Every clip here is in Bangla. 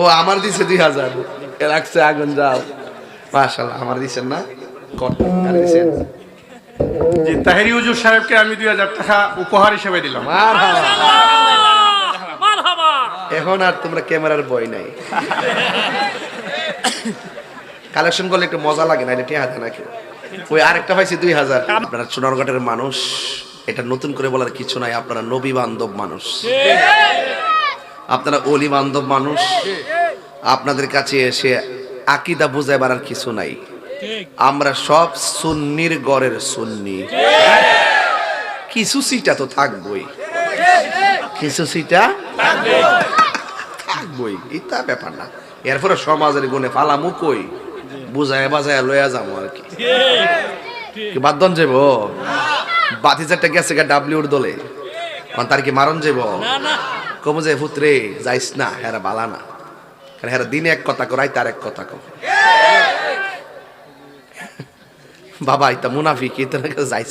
ও আমার দিছে দুই হাজার। এ রাখছে আগুন যাও। মাশাল্লাহ আমার দিছেন না? কত দিছেন তাহেরি হুজুর সাহেবকে আমি দুই হাজার টাকা উপহার হিসেবে দিলাম। এখন আর তোমরা ক্যামেরার বই নাই। কালেকশন করলে একটু মজা লাগে না এটা টিয়া হাতে নাকি ওই আরেকটা পাইছি দুই হাজার। আপনারা সোনারঘাটের মানুষ এটা নতুন করে বলার কিছু নাই আপনারা নবী বান্ধব মানুষ আপনারা অলি বান্ধব মানুষ। আপনাদের কাছে এসে আকিদা বুঝাইবার আর কিছু নাই। আমরা সব সুন্নির গড়ের সুন্নি। কিছু সিটা তো থাকবই। কিছু সিটা থাকবই। ইতা ব্যাপার না। এরপরে সমাজের গুণে ফালামু কই? বুঝায় বাজায় লয়া যাব আর কি। বাদন যাব বাতি চারটা গেছে গা ডাব্লিউর দলে। মানে তার কি মারণ যাব কমু যে পুত্রে যাইস না হেরা বালা না। কারণ হেরা দিনে এক কথা করাই তার এক কথা কম বাবা ইতা মুনাফিক ইতা যাইস।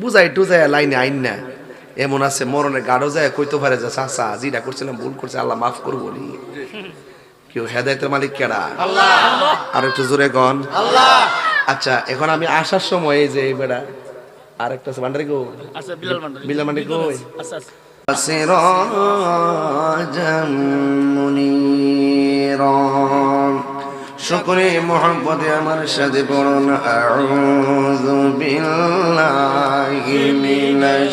বুঝাই টুজাই লাইনে আইন না। এমন আছে মরণে গাঢ় যায় কইতে পারে যে চাচা যেটা করছিলাম ভুল করছে আল্লাহ মাফ করব নি। কেউ হেদায়তের মালিক কেডা? আর একটু জোরে গন আচ্ছা এখন আমি আসার সময় এই যে এই বেড়া আর একটা আছে ভান্ডারি গো বিলাল মান্ডারি কই? আচ্ছা শুক্রে মুনিরা মোহাম্মদে আমার সাথে বরণ আউযু বিল্লাহি মিনাশ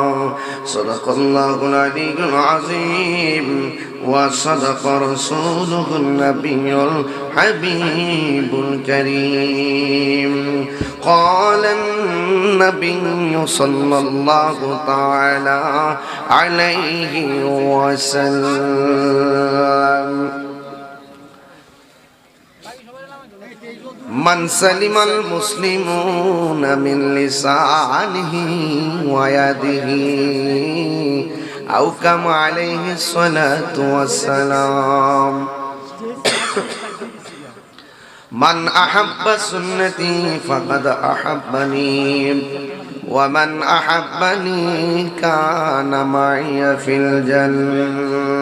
صدق الله العلي العظيم وصدق رسوله النبي الحبيب الكريم. قال النبي صلى الله تعالى عليه وسلم من سلم المسلمون من لسانه ويده أو كما عليه الصلاة والسلام. من أحب سنتي فقد أحبني ومن أحبني كان معي في الجنة.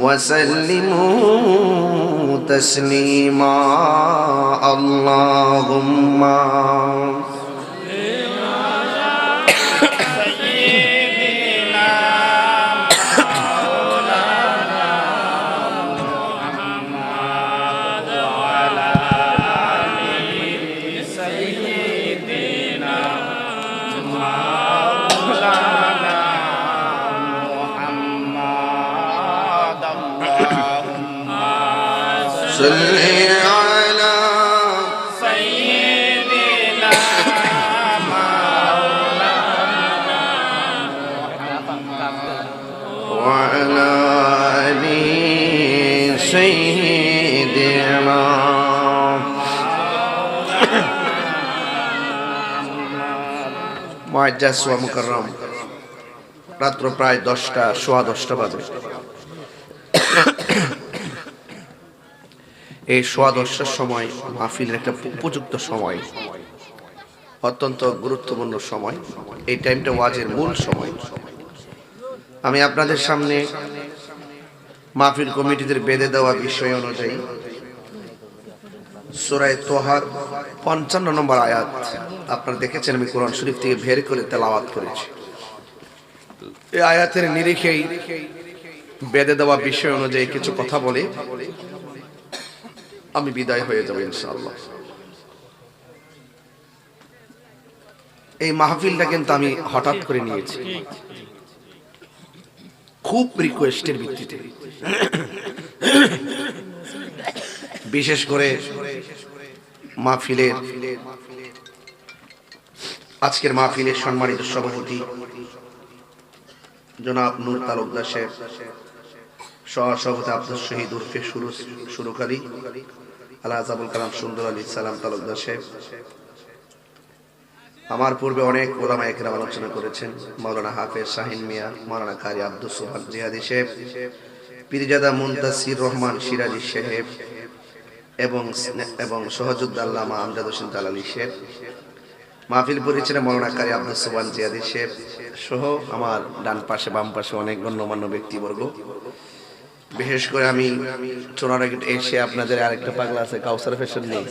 وسلموا تسليما. اللهم রাত্র প্রায় দশটা, সোয়া দশটা বাজে। এই সোয়া দশটার সময় মাহফিলের একটা উপযুক্ত সময়। অত্যন্ত গুরুত্বপূর্ণ সময়। এই টাইমটা ওয়াজের মূল সময়। আমি আপনাদের সামনে মাহফিল কমিটিদের বেঁধে দেওয়া বিষয় অনুযায়ী সুরায় তোহার পঞ্চান্ন নম্বর আয়াত। আপনারা দেখেছেন আমি কোরআন শরীফ থেকে ভের করে তেলাওয়াত করেছি। এই আয়াতের নিরিখেই বেঁধে দেওয়া বিষয় অনুযায়ী কিছু কথা বলে আমি বিদায় হয়ে যাব ইনশাআল্লাহ। এই মাহফিলটা কিন্তু আমি হঠাৎ করে নিয়েছি। খুব রিকোয়েস্টের ভিত্তিতে। বিশেষ করে মাহফিলের আজকের মাহফিলের সম্মানিত সভাপতি জনাব নূর তালুকদার সাহেব, সহসভাপতি আব্দুল শহীদ উর্ফে শুরু শুরুকারী আল্লাহ আবুল কালাম সুন্দর আলী সালাম তালুকদার সাহেব। আমার পূর্বে অনেক ওলামা একরাম আলোচনা করেছেন, মাওলানা হাফেজ শাহিন মিয়া, মাওলানা কারি আব্দুল সোহান জিহাদি সাহেব, পীরজাদা মুন্তাসির রহমান সিরাজি সাহেব এবং এবং সহজুদ্দাল্লামা আমজাদ হোসেন জালালি সাহেব মাহফিল পরিচালনা মৌলানা কারি আব্দুল সোহান জিয়াদি সাহেব সহ আমার ডান পাশে, বাম পাশে অনেক গণ্যমান্য ব্যক্তিবর্গ। বিশেষ করে আমি চোনারাগিট এসে আপনাদের আরেকটা পাগলা আছে, কাউসার ফ্যাশন নেই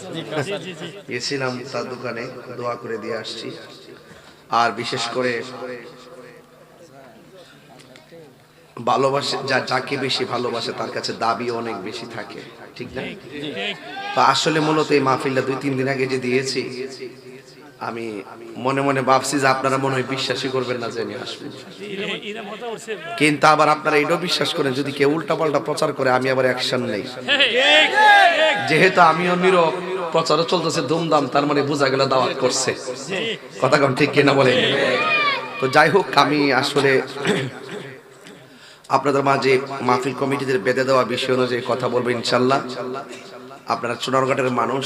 গেছিলাম তার দোকানে, দোয়া করে দিয়ে আসছি। আর বিশেষ করে ভালোবাসে যা যাকে বেশি ভালোবাসে তার কাছে দাবি অনেক বেশি থাকে। ঠিক না? তো আসলে মূলত এই মাহফিলটা দুই তিন দিন আগে যে দিয়েছি আমি মনে মনে ভাবছি যে আপনারা মনে হয় বিশ্বাসই করবেন না যে আমি আসব। কিন্তু আবার আপনারা এটাও বিশ্বাস করেন যদি কেউ উল্টা পাল্টা প্রচার করে আমি আবার অ্যাকশন নেই। যেহেতু আমিও নীরব প্রচারও চলতেছে ধুমধাম তার মানে বোঝা গেল দাওয়াত করছে। কথা কম ঠিক কিনা বলে তো যাই হোক আমি আসলে আপনাদের মাঝে মাহফিল কমিটিদের বেঁধে দেওয়া বিষয় অনুযায়ী কথা বলব ইনশাল্লাহ। আপনারা চুনারঘাটের মানুষ,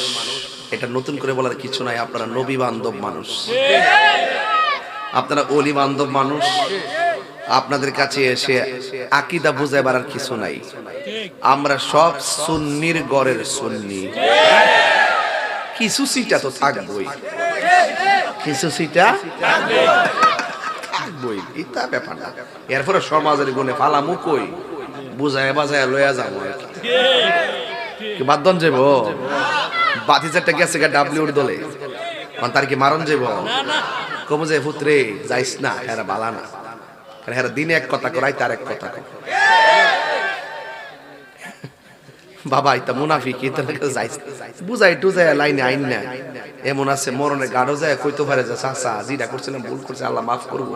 এটা নতুন করে বলার কিছু নাই, আপনারা নবী বান্ধব মানুষ। আপনারা অলি বান্ধব মানুষ, আপনাদের কাছে এসে আকিদা বুঝায় বাড়ার কিছু নাই। আমরা সব সুন্নির গড়ের সুন্নি। কিছু সিটা তো থাকবই। কিছু সিটা থাকবই ইতা ব্যাপার না। এরপরে সমাজের গুণে ফালামু কই? বুঝায় বাজায় লয়া যাব কি। বাদন যাব বাতি চারটা গেছে গা ডাব্লিউর দলে। কারণ তার কি মারণ যাব কমে যে, পুত্রে, যাইস না, হেরা বালা না। কারণ দিনে এক কথা করাই তার এক কথা কয়। বাবা এটা মুনাফিক এটা যাইস বুঝাই টুজাই লাইনে আইন না এমন আছে মরণে গাঢ় যায় কইতে পারে যে চাচা যেটা করছিলাম ভুল করছে আল্লাহ মাফ করব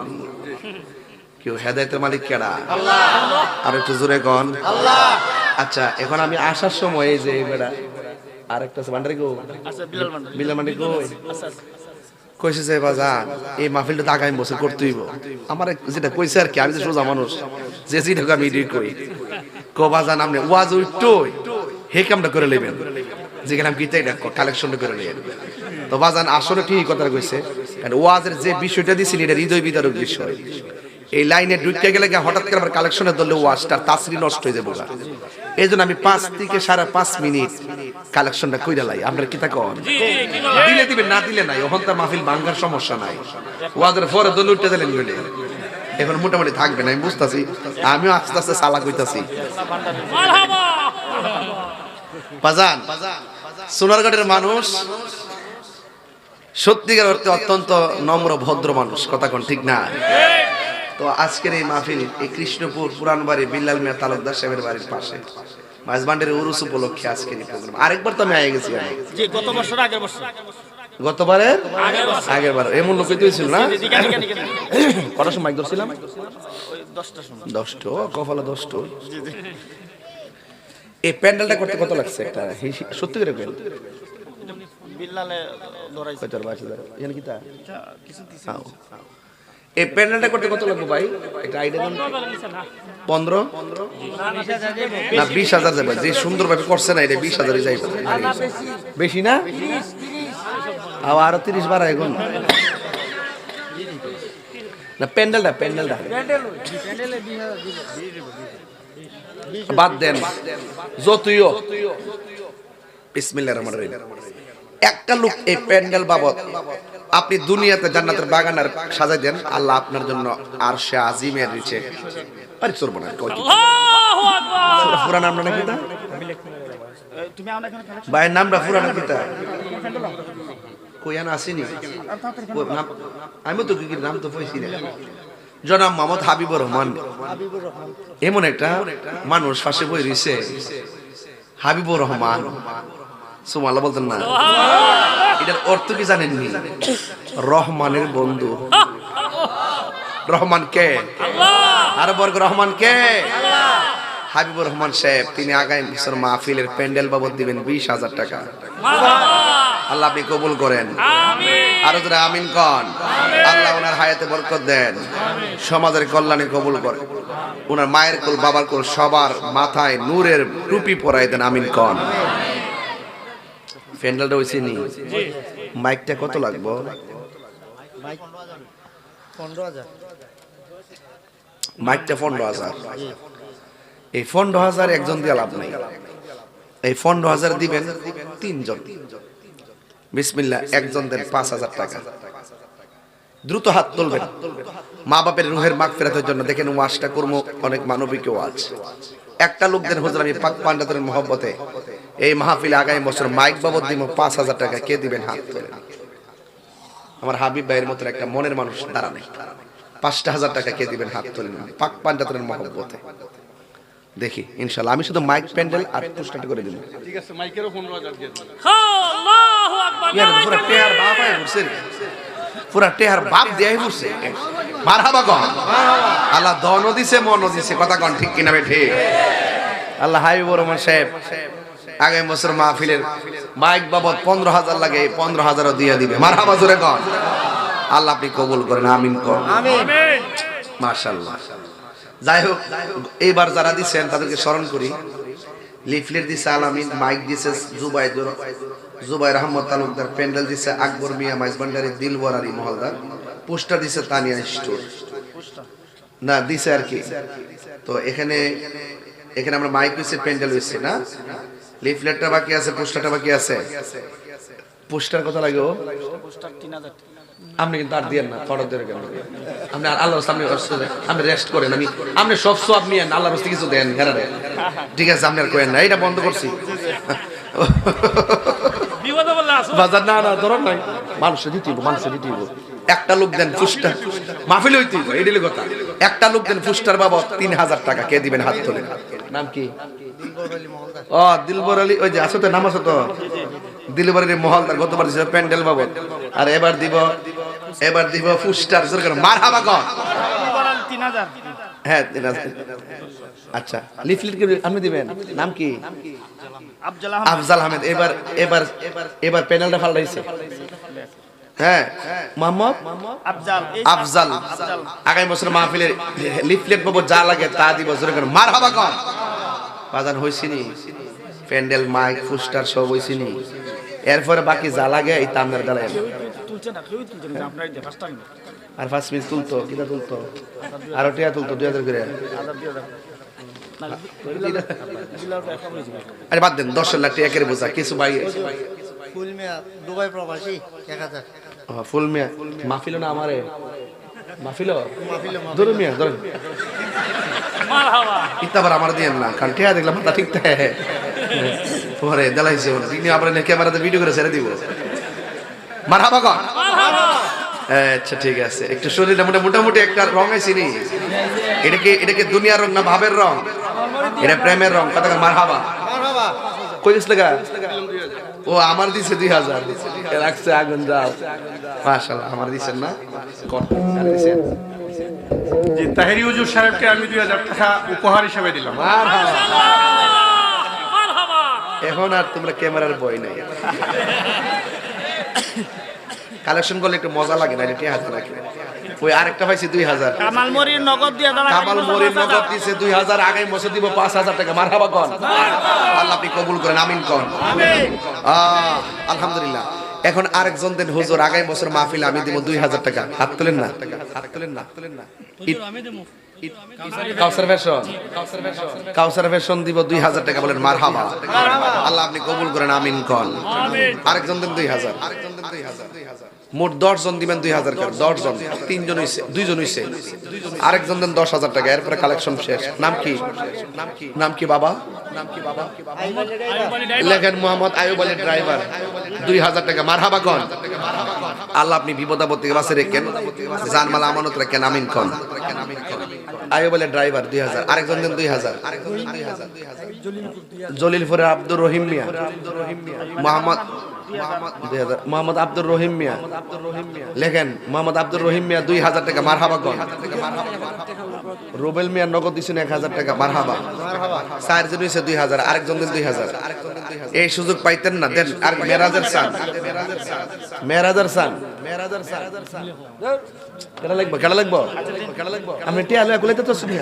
কেউ হেদায়তের মালিক কেডা? আর একটু জোরে গন আচ্ছা এখন আমি আসার সময় এই যে বেড়া আর একটা ভান্ডারি গো বিলাল মান্ডি গো কইছে যে বাজান এই মাহফিলটা তো আগামী বছর করতেইব। আমার যেটা কইছে আর কি আমি তো সোজা মানুষ যে যেটা আমি এটাই কই কো বাজান আপনি ওয়াজ উঠতই হে কামটা করে নেবেন যেখানে আমি গীতা এটা কালেকশনটা করে নেবেন তো বাজান আসলে ঠিক কথা কইছে। কারণ ওয়াজের যে বিষয়টা দিছিল এটা হৃদয় বিদারক বিষয় এই লাইনে ঢুকতে গেলে হঠাৎ করে আমার কালেকশনে ধরলে ওয়াজটার তাসরি নষ্ট হয়ে যাব এই জন্য আমি পাঁচ থেকে সাড়ে পাঁচ মিনিট কালেকশনটা কইরা লাই। আপনার কি তা কন? দিলে দিবেন না দিলে নাই। ওখান তো মাহফিল ভাঙ্গার সমস্যা নাই। ওয়াজের পরে দল উঠতে দিলেন বলে এখন মোটামুটি থাকবে না আমি বুঝতেছি। আমিও আস্তে আস্তে সালা কইতাছি বাজান সোনারগড়ের মানুষ সত্যিকার অর্থে অত্যন্ত নম্র ভদ্র মানুষ কথা কোন ঠিক না? তো আজকের এই মাহফিল এই কৃষ্ণপুর পুরান বাড়ি বিল্লাল মিয়া তালুকদার সাহেবের বাড়ির পাশে। মাঝবান্ডের উরুস উপলক্ষে আজকের এই প্রোগ্রাম। আরেকবার তো আমি আগে গেছি আমি। জি গত বছর আগের বছর। গতবারে? আগের বার। এমন লোক হইতেছিল না? দিকে দিকে দিকে কটার সময় ধরছিলাম? দশটো। কপালে দশটো। এই প্যান্ডেলটা করতে কত লাগছে একটা? সত্যি করে কেন। এই প্যান্ডেলটা করতে কত লাগবে ভাই? একটা আইডিয়া দেন। পনেরো? না বিশ হাজার যাবে যে সুন্দর ভাবে করছে না এটা বিশ হাজারই যাইবে। বেশি না? আরও তিরিশ বার এখন। না প্যান্ডেলটা প্যান্ডেলটা। বাদ দেন। যতইও। বিসমিল্লাহির রহমানির রহিম। একটা লোক এই প্যান্ডেল বাবদ আপনি দুনিয়াতে জান্নাতের বাগান আর সাজাই দেন আল্লাহ আপনার জন্য আর সে আজিমের নিচে আরে চলবো না কয় কি? আল্লাহু আকবার। পুরা নামটা নাকি তা তুমি আমার এখানে কালেকশন ভাইয়ের নামটা পুরা নাকি তা কইয়ান আসেনি? আমি তো কি নাম তো পয়সি না। জনাব মোহাম্মদ হাবিবুর রহমান। এমন একটা মানুষ পাশে বই রয়েছে হাবিবুর রহমান। সুমাল্লাহ বলতেন না। এটার অর্থ কি জানেননি? রহমানের বন্ধু। রহমান কে? আর বর্গ রহমান কে? হাবিবুর রহমান সাহেব তিনি আগামী বছর মাহফিলের প্যান্ডেল বাবদ দিবেন বিশ হাজার টাকা। আল্লাহ আপনি কবুল করেন। আরও যারা আমিন কন। আল্লাহ ওনার হায়াতে বরকত দেন। সমাজের কল্যাণে কবুল করেন। ওনার মায়ের কুল বাবার কুল সবার মাথায় নূরের টুপি পরাই দেন আমিন কন। প্যান্ডেলটা হয়েছে নি? মাইকটা কত লাগবো? পনেরো হাজার। মাইকটা পনেরো হাজার। এই পনেরো হাজার একজন দিয়ে লাভ নাই। এই পনেরো হাজার দিবেন তিনজন। বিসমিল্লা একজন দেন পাঁচ হাজার টাকা। দ্রুত হাত তুলবেন। মা বাপের রুহের মাগ ফেরাতের জন্য দেখেন ওয়াজটা কর্ম, অনেক মানবিক ওয়াজ। একটা লোক দেন হুজুর আমি পাক পান্ডাতের মহব্বতে, এই মাহফিলে আগামী বছর মাইক বাবদ দিব, পাঁচ হাজার টাকা, কে দিবেন হাত তুলেন আমার হাবিব ভাইয়ের মতো একটা মনের মানুষ দাঁড়া পাঁচটা হাজার টাকা কে দিবেন হাত তুলেন পাক পান্ডাতের মহব্বতে। দেখি ইনশাল্লাহ আমি শুধু মাইক প্যান্ডেল আর পুস্টারটা করে দিব। ঠিক আছে মাইকেরও পনেরো হাজার দিয়ে দেবেন আল্লাহু আকবার পুরা টেহার বাপ আয় ঘুরছে। পুরা টেহার বাপ দিয়াই ঘুরছে। মারহাবা কন। আল্লাহ দনও দিছে মনও দিছে। কথা কন ঠিক কিনা বে ঠিক আল্লাহ হাবিবুর রহমান সাহেব আগামী বছর মাহফিলের মাইক বাবদ পনেরো হাজার লাগে পনেরো হাজারও দিয়ে দিবে। মারহাবা জোরে কন। আল্লাহ আপনি কবুল করেন আমিন কন। মাশাল্লাহ যাই হোক এইবার যারা দিচ্ছেন তাদেরকে স্মরণ করি। লিফলেট দিছে আলামিন, মাইক দিছে জুবাই জুবাই রহমত তালুকদার, প্যান্ডেল দিছে আকবর মিয়া মাইজবান্ডারি দিলবর আলী মহলদার, পোস্টার দিছে তানিয়া স্টোর। না, দিছে আর কি। তো এখানে এখানে আমরা মাইক হয়েছে প্যান্ডেল হয়েছে না? লিফলেটটা বাকি আছে, পোস্টারটা বাকি আছে? পোস্টার কথা লাগে ও? পোস্টার তিন হাজার আপনি কিন্তু আর দিয়েন না আপনি আর আল্লাহর সামনে আপনি রেস্ট করেন। আমি আপনি সব সব আল্লাহর রাস্তে কিছু দেন দেন ঠিক আছে, আপনি আর না এটা বন্ধ করছি। বাজার না না, ধরন নাই। মানুষে মানুষে একটা লোক দেন ফুস্টার মাহফিল হইতে এই কথা। একটা লোক দেন ফুস্টার বাবদ তিন হাজার টাকা, কে দিবেন হাত তোলেন নাম কি? ও, দিলবর আলী, ওই যে আসো তো, নাম আসো তো? দিলবর আলী মহলদার, গতবার প্যান্ডেল বাবদ। আর এবার দিব এবার দিব ফুস্টার মার হাবা কর। হ্যাঁ আচ্ছা লিফলেট কি আপনি দিবেন? নাম কি? আফজাল আহমেদ। এবার এবার এবার প্যানেলটা ফাল্টাইছে হ্যাঁ মোহাম্মদ? আফজাল আফজাল। আগামী বছর মাহফিলের লিফলেট পাবো যা লাগে তা দিব জোরে করে মার হাবা কর। বাজান হইছিনি প্যান্ডেল মাইক ফুস্টার সব হইছিনি। এরপরে বাকি যা লাগে এই তামনার গালায় তুলছে না কেউ তুলছে না আপনার ফার্স্ট টাইম আর ফার্স্ট মিনিট তুলতো কিটা তুলতো? আরও টিয়া তুলতো দুই হাজার করে। দিয়ে আরে বাদ দেন দশ লাখ টাকা বোঝা কিছু বাই ফুল মেয়া দুবাই প্রবাসী এক হাজার। ফুল মিয়া। মাহফিল না আমারে? মাহফিল ধরুন মিয়া ধরুন। ইত্তাবার আমার দিয়েন না কারণ টিয়া দেখলাম তা ঠিক থাকে। পরে দেলাইছে আবার ক্যামেরাতে ভিডিও করে ছেড়ে দিব। মারহাবা কর। আচ্ছা ঠিক আছে। একটু শরীরটা মোটা মোটামুটি একটা রং আছে নি এটা কি এটা কি দুনিয়ার রং না ভাবের রং? এটা প্রেমের রং। কথা মারহাবা। মারহাবা। কই গেছিল ও আমার দিছে দুই হাজার। রাখছে আগুন যাও মাশাল্লাহ আমার দিছেন না? দিছেন? জি তাহেরি হুজুর সাহেবকে আমি দুই হাজার টাকা উপহার হিসেবে দিলাম। এখন আর তোমরা ক্যামেরার বই নাই। কালেকশন করলে একটু মজা লাগে না এটা হাজার লাগে ওই আরেকটা পাইছি দুই হাজার। কামাল মরির নগদ দিয়ে দাও কামাল মরির নগদ দিছে দুই হাজার আগামী বছর দিব পাঁচ হাজার টাকা। মার হাবা কন। আল্লাহ আপনি কবুল করেন আমিন কন। আলহামদুলিল্লাহ। এখন আরেকজন দেন হুজুর আগামী বছর মাহফিল আমি দিব দুই হাজার টাকা। হাত তুলেন না। হাত তুলেন না তুলেন না। কাউসার ফ্যাশন কাউসার ফ্যাশন দিব দুই হাজার টাকা বলেন মার হাবা আল্লাহ আপনি কবুল করেন আমিন কন। আরেকজন দেন দুই হাজার আরেকজন দেন দুই হাজার। মোট দশ জন দিবেন দুই হাজার করে দশ জন তিনজন হইছে দুইজন হইছে। আরেকজন দেন দশ হাজার টাকা এরপরে কালেকশন শেষ। নাম কি? নাম কি নাম বাবা? নাম কি বাবা লেখেন মোহাম্মদ আয়ুব আলী ড্রাইভার। দুই হাজার টাকা মারহাবা কন। আল্লাহ আপনি বিপদাপদ থেকে বাসে রেখেন জানমাল আমানত রাখেন আমিন কন। আয়ুব বলে ড্রাইভার দুই হাজার। আরেকজন দিন দুই হাজার। জলিলপুরের আব্দুর রহিম মিয়া। মোহাম্মদ মোহাম্মদ আব্দুর রহিম মিয়া। লেখেন মোহাম্মদ আব্দুর রহিম মিয়া দুই হাজার টাকা মারহাবা গন। রুবেল মিয়া নগদ দিচ্ছেন এক হাজার টাকা মারহাবা। চারজন হয়েছে দুই হাজার আরেকজন দিন দুই হাজার। এই সুযোগ পাইতেন না দেন আর মেরাজের সান মেরাজের সান মেরাজের সান কেডা লাগবো কেডা লাগবো? কেডা লাগবো আমি টিয়া লয়া গুলাইতে তো শুনি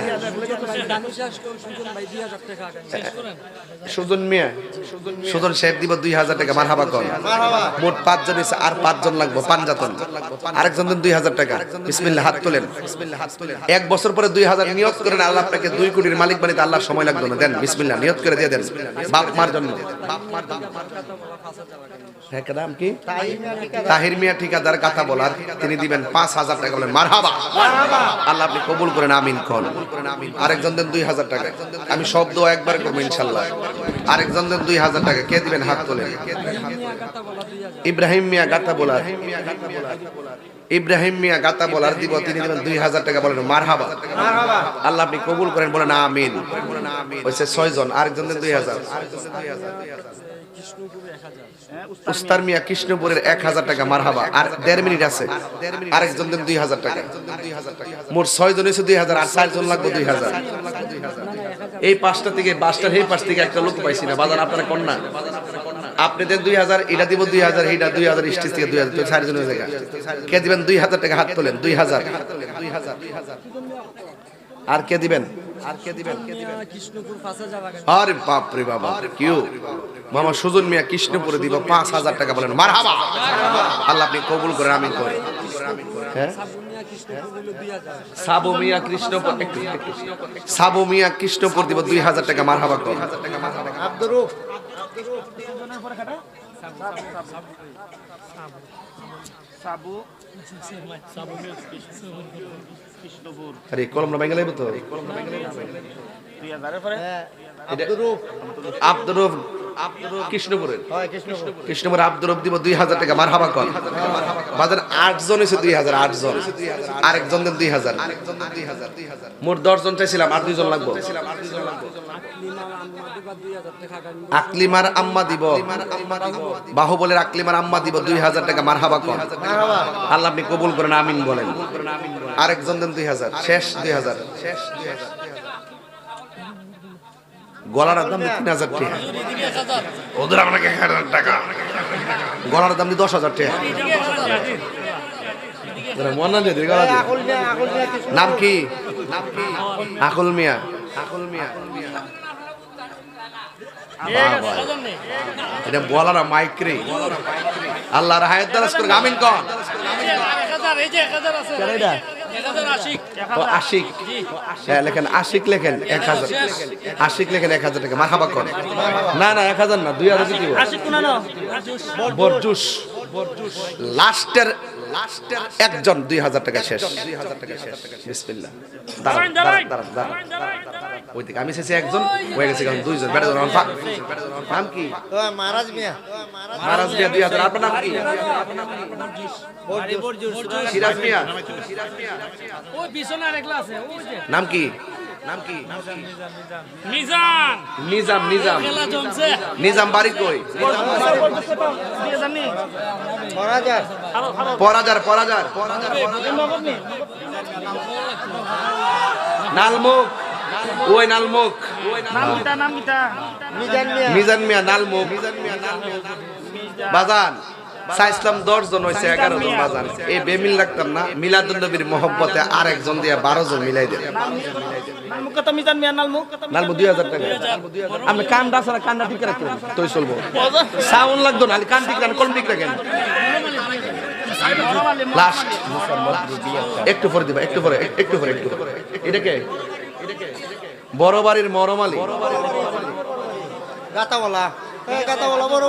সুজন মিয়া সুজন সাহেব দিব দুই হাজার টাকা মারহাবা কর মোট পাঁচজন এসে আর পাঁচজন লাগবো পাঞ্জাতন আরেকজন দেন দুই হাজার টাকা। বিসমিল্লাহ, হাত তোলেন। এক বছর পরে দুই হাজার নিয়ত করেন, আল্লাহ আপনাকে দুই কোটির মালিক বানিতে আল্লাহ সময় লাগবে না। দেন, বিসমিল্লাহ, নিয়ত করে দিয়ে দেন। বাপ মার জন্য। হ্যাঁ তাহির মিয়া ঠিকাদার, কথা বলার। তিনি দিবেন পাঁচ হাজার টাকা বলেন মারহাবা। আল্লাহ আপনি কবুল করেন, আমিন কন। আরেকজন দেন দুই হাজার টাকা। আমি সব দোয়া একবার করব, ইনশাল্লাহ। আরেকজন দেন দুই হাজার টাকা। কে দিবেন? হাত তোলেন। ইব্রাহিম মিয়া গাতা বলার। ইব্রাহিম মিয়া গাতা বলার দিব তিনি দিবেন দুই হাজার টাকা বলেন মারহাবা। আল্লাহ আপনি কবুল করেন বলেন আমিন। হয়েছে ছয় জন আরেকজন দেন দুই হাজার। উস্তার মিয়া কৃষ্ণপুরের এক হাজার টাকা মারহাবা। আর দেড় মিনিট আছে। আরেকজন দেন দুই হাজার টাকা। মোট ছয় জন হয়েছে দুই হাজার আর চার জন লাগবে দুই হাজার। এই পাঁচটা থেকে পাঁচটার এই পাঁচ থেকে একটা লোক পাইছি না। বাজার আপনারা কন্যা। আপনি দেন দুই হাজার, এটা দিব দুই হাজার, এটা দুই হাজার, স্টেজ থেকে দুই হাজার চারজন হয়ে যায় কে দিবেন দুই হাজার টাকা হাত তোলেন, দুই হাজার। আর কে দিবেন? আর বাবা, কিউ। মামা সুজন মিয়া কৃষ্ণপুরে দিব পাঁচ হাজার টাকা বলেন। মার আল্লাহ আপনি কবুল করে আমি করি হ্যাঁ? সাবু মিয়া কৃষ্ণপুর। সাবু মিয়া কৃষ্ণপুর দিব দুই হাজার টাকা মার কর। আব্দুর আরে কলম না তো? দুই আব্দুর রুফ কৃষ্ণপুরের। কৃষ্ণপুর। কৃষ্ণপুর আব্দুর দিব দুই হাজার টাকা মার হাবা কর বাজার আট জন হয়েছে দুই হাজার আট জন আরেকজন দেন দুই হাজার। মোট দশ জন চাইছিলাম আর দুইজন লাগবো। আকলিমার আম্মা দিব। বাহুবলের আকলিমার আম্মা দিব দুই হাজার টাকা মার হাবা কর। আল্লাহ আপনি কবুল করেন, আমিন বলেন। আরেকজন দেন দুই হাজার, শেষ দুই হাজার। গলার দাম তিন হাজার টাকা। ওদের আপনাকে টাকা। গলার দাম দশ হাজার টাকা। নাম কি? নাম কি? আকুল মিয়া। আকুল মিয়া। এটা বলার মাইক রে। আল্লাহর হায়াত দারাজ করে আমিন কন। আশিক। হ্যাঁ লেখেন আশিক লেখেন এক হাজার। আশিক লেখেন এক হাজার টাকা মাখাবা কর। না না এক হাজার না দুই হাজার বরজুস। লাস্টের একজন দুই হাজার টাকা শেষ। দুই হাজার টাকা শেষ। বিসমিল্লাহ। দাঁড়ান দাঁড়ান দাঁড়ান দাঁড়ান। ওই দিকে আমি শেষে একজন হয়ে গেছে কারণ দুইজন। বেড়ে ধরুন নাম কি? মিয়া। মহারাজ মিয়া দুই হাজার। আপনার নাম কি? সিরাজ মিয়া। নাম কি? নাম কি? মিজান। নিজাম নিজাম। খেলা নিজাম বাড়ি কই? মহারাজার পরাজার। পরাজার নালমুখ। ওই নালমুখ। মিজান মিয়া নালমুখ। বাজান। চাইছিলাম দশ জন হয়েছে এগারো জন বাজান। এই বেমিল রাখতাম না মিলাদুল নবীর মহব্বতে আর একজন দিয়ে বারো জন মিলাই দেন। নালমু দুই হাজার টাকা। না ঠিক রাখেন তোই চলবো। সাউন্ড লাগতো না কান ঠিক রাখেন কলম ঠিক রাখেন। লাস্ট একটু পরে দিবা একটু পরে একটু পরে একটু এটাকে বড় বাড়ির মরমালি। গাতাওয়ালা। হ্যাঁ গাতাওয়ালা বড়।